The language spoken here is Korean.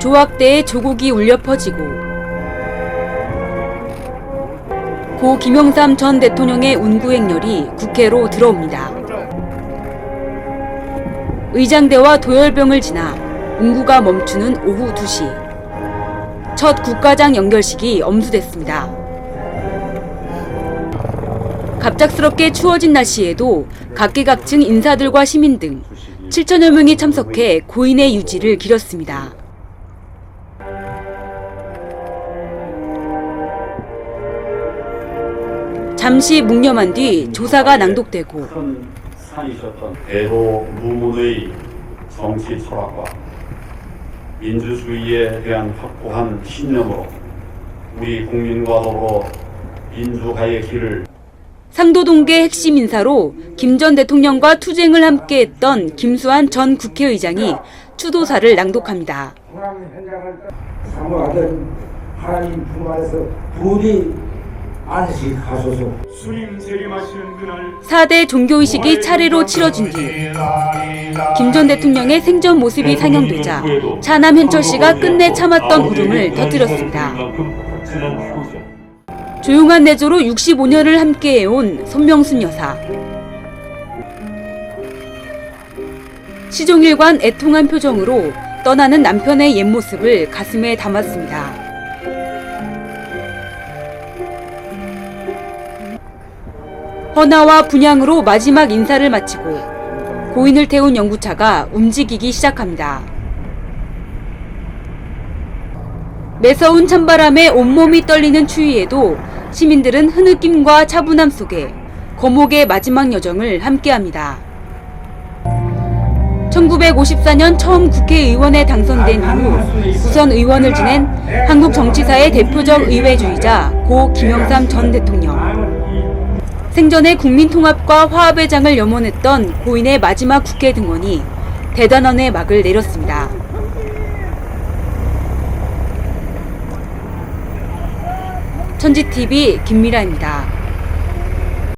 조학대의 조국이 울려 퍼지고 고 김영삼 전 대통령의 운구행렬이 국회로 들어옵니다. 의장대와 도열병을 지나 운구가 멈추는 오후 2시. 첫 국가장 연결식이 엄수됐습니다. 갑작스럽게 추워진 날씨에도 각계각층 인사들과 시민 등 7천여 명이 참석해 고인의 유지를 기렸습니다. 잠시 묵념한 뒤 조사가 낭독되고 큰 산이셨던 대도 무문의 정치 철학과 민주주의에 대한 확고한 신념으로 우리 국민과 더불어 민주화의 길을 상도동계 핵심 인사로 김 전 대통령과 투쟁을 함께했던 김수환 전 국회의장이 추도사를 낭독합니다. 현장을 사모하던 하나님 품 안에서 부디 안식하소서. 주님 재림하시는 그날 4대 종교의식이 차례로 치러진 뒤 김 전 대통령의 생전 모습이 상영되자 차남 현철 씨가 끝내 참았던 울음을 터뜨렸습니다. 조용한 내조로 65년을 함께해온 손명순 여사. 시종일관 애통한 표정으로 떠나는 남편의 옛 모습을 가슴에 담았습니다. 헌화와 분향으로 마지막 인사를 마치고 고인을 태운 연구차가 움직이기 시작합니다. 매서운 찬바람에 온몸이 떨리는 추위에도 시민들은 흐느낌과 차분함 속에 거목의 마지막 여정을 함께합니다. 1954년 처음 국회의원에 당선된 이후 우선 의원을 지낸 한국 정치사의 대표적 의회주의자 고 김영삼 전 대통령. 생전에 국민통합과 화합의 장을 염원했던 고인의 마지막 국회 등원이 대단원의 막을 내렸습니다. 천지TV 김미라입니다.